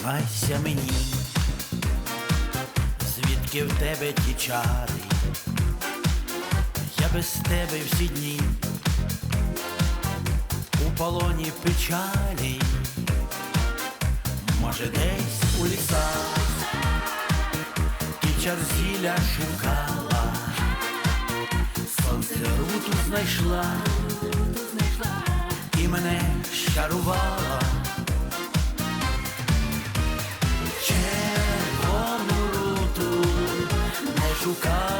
Зізнайся мені, звідки в тебе ті чари, я без тебе всі дні. У полоні печалі, може десь у лісах. Ти чарзіля шукала, сонце руту знайшла. І мене щарувала. Не